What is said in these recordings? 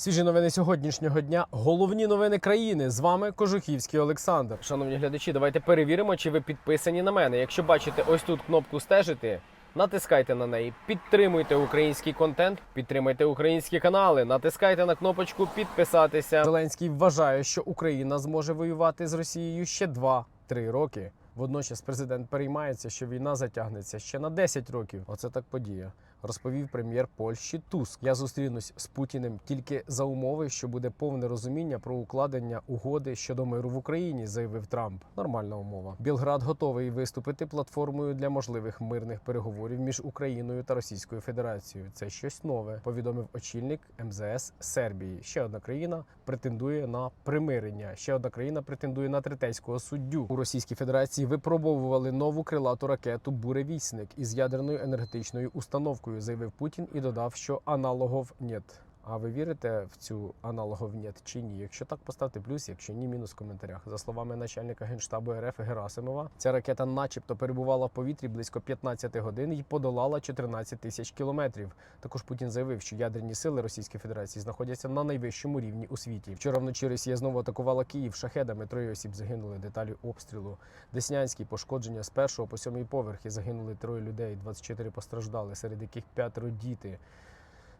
Свіжі новини сьогоднішнього дня. Головні новини країни. З вами Кожухівський Олександр. Шановні глядачі, давайте перевіримо, чи ви підписані на мене. Якщо бачите ось тут кнопку стежити. Натискайте на неї, підтримуйте український контент, підтримуйте українські канали, натискайте на кнопочку підписатися. Зеленський вважає, що Україна зможе воювати з Росією ще 2-3 роки. Водночас президент переймається, що війна затягнеться ще на 10 років. Оце так подія. Розповів прем'єр Польщі Туск. Я зустрінусь з Путіним тільки за умови, що буде повне розуміння про укладення угоди щодо миру в Україні, заявив Трамп. Нормальна умова. Білград готовий виступити платформою для можливих мирних переговорів між Україною та Російською Федерацією. Це щось нове, повідомив очільник МЗС Сербії. Ще одна країна претендує на примирення. Ще одна країна претендує на третейського суддю. У Російській Федерації випробовували нову крилату ракету Буревісник із ядерною енергетичною установкою, заявив Путін і додав, що аналогов нет. А ви вірите в цю аналогов нет чи ні? Якщо так, поставте плюс, якщо ні, мінус в коментарях. За словами начальника генштабу РФ Герасимова, ця ракета, начебто, перебувала в повітрі близько 15 годин і подолала 14 тисяч кілометрів. Також Путін заявив, що ядерні сили Російської Федерації знаходяться на найвищому рівні у світі. Вчора вночі Росія знову атакувала Київ шахедами. Троє осіб загинули. Деталі обстрілу. Деснянський пошкодження з першого по сьомий поверхи загинули троє людей. 24 постраждали, серед яких п'ятеро діти.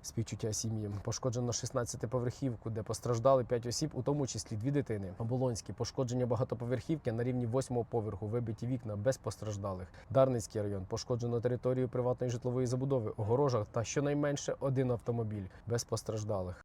Співчуття сім'ї. пошкоджено 16-поверхівку, де постраждали 5 осіб, у тому числі дві дитини. Оболонські пошкодження багатоповерхівки на рівні 8-го поверху, вибиті вікна без постраждалих. Дарницький район пошкоджено територію приватної житлової забудови, огорожах та щонайменше один автомобіль без постраждалих.